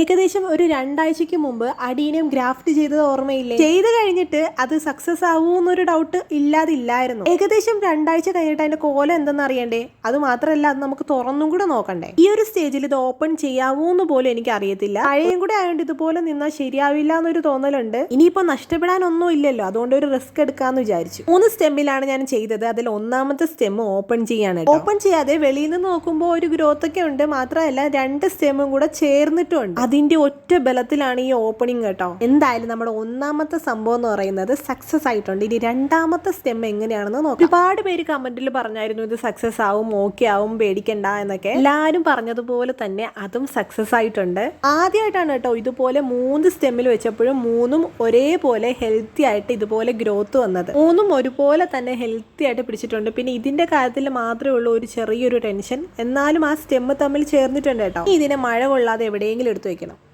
ഏകദേശം ഒരു രണ്ടാഴ്ചക്ക് മുമ്പ് അടീനം ഗ്രാഫ്റ്റ് ചെയ്തത് ഓർമ്മയില്ലേ? ചെയ്ത് കഴിഞ്ഞിട്ട് അത് സക്സസ് ആവുമെന്നൊരു ഡൗട്ട് ഇല്ലാതില്ലായിരുന്നു. ഏകദേശം രണ്ടാഴ്ച കഴിഞ്ഞിട്ട് അതിന്റെ കോലം എന്തെന്ന് അറിയണ്ടേ? അത് മാത്രമല്ല അത് നമുക്ക് തുറന്നും കൂടെ നോക്കണ്ടേ? ഈ ഒരു സ്റ്റേജിൽ ഇത് ഓപ്പൺ ചെയ്യാവൂന്ന് പോലും എനിക്ക് അറിയത്തില്ല. പഴയും കൂടെ ആയതുകൊണ്ട് ഇതുപോലെ നിന്നാൽ ശരിയാവില്ല എന്നൊരു തോന്നലുണ്ട്. ഇനിയിപ്പോ നഷ്ടപ്പെടാനൊന്നും ഇല്ലല്ലോ. അതുകൊണ്ട് ഒരു റിസ്ക് എടുക്കാന്ന് വിചാരിച്ചു. മൂന്ന് സ്റ്റെമ്മിലാണ് ഞാൻ ചെയ്തത്. അതിൽ ഒന്നാമത്തെ സ്റ്റെം ഓപ്പൺ ചെയ്യാണ് ഓപ്പൺ ചെയ്യാതെ വെളിയിൽ നിന്ന് നോക്കുമ്പോൾ ഒരു ഗ്രോത്ത് ഒക്കെ ഉണ്ട്. മാത്രമല്ല രണ്ട് സ്റ്റെമ്മും കൂടെ ചേർന്നിട്ടുണ്ട് അതിന്റെ ഒറ്റ ബലത്തിലാണ് ഈ ഓപ്പണിംഗ് കേട്ടോ. എന്തായാലും നമ്മുടെ ഒന്നാമത്തെ സംഭവം എന്ന് പറയുന്നത് സക്സസ് ആയിട്ടുണ്ട്. ഇനി രണ്ടാമത്തെ സ്റ്റെം എങ്ങനെയാണെന്ന് നോക്കാം. ഒരുപാട് പേര് കമന്റിൽ പറഞ്ഞായിരുന്നു ഇത് സക്സസ് ആവും ഓക്കെ ആവും പേടിക്കണ്ട എന്നൊക്കെ. എല്ലാവരും പറഞ്ഞതുപോലെ തന്നെ അതും സക്സസ് ആയിട്ടുണ്ട്. ആദ്യമായിട്ടാണ് കേട്ടോ ഇതുപോലെ മൂന്ന് സ്റ്റെമ്മിൽ വെച്ചപ്പോഴും മൂന്നും ഒരേപോലെ ഹെൽത്തി ആയിട്ട് ഇതുപോലെ ഗ്രോത്ത് വന്നത്. മൂന്നും ഒരുപോലെ തന്നെ ഹെൽത്തി ആയിട്ട് പിടിച്ചിട്ടുണ്ട്. പിന്നെ ഇതിന്റെ കാര്യത്തിൽ മാത്രമേ ഉള്ളൂ ഒരു ചെറിയൊരു ടെൻഷൻ എന്നാലും ആ സ്റ്റെമ്മ് തമ്മിൽ ചേർന്നിട്ടുണ്ട് കേട്ടോ. ഇതിനെ മഴ കൊള്ളാതെ എവിടെയെങ്കിലും എടുത്തു വെക്കണം